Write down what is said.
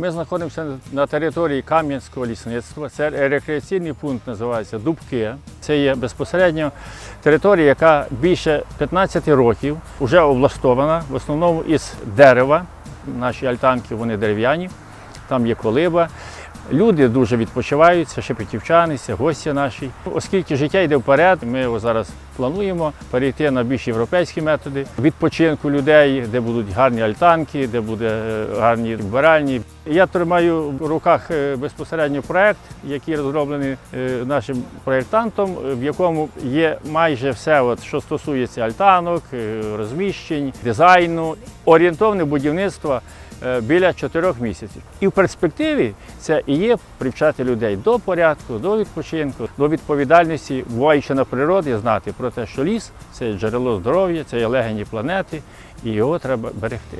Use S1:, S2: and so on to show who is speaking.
S1: Ми знаходимося на території Кам'янського лісництва. Це рекреаційний пункт називається Дубки. Це є безпосередньо територія, яка більше 15 років вже облаштована, в основному із дерева. Наші альтанки вони дерев'яні, там є колиба. Люди дуже відпочивають, це шепетівчани, гості наші. Оскільки життя йде вперед, ми його зараз плануємо перейти на більш європейські методи відпочинку людей, де будуть гарні альтанки, де буде е, гарні вбиральні. Я тримаю в руках е, безпосередньо проект, який розроблений е, нашим проєктантом, в якому є майже все, от, що стосується альтанок, розміщень, дизайну, орієнтовне будівництво біля чотирьох місяців. І в перспективі це і є привчати людей до порядку, до відпочинку, до відповідальності, буваючи на природі, знати про те, що ліс це джерело здоров'я, це є легені планети, і його треба берегти.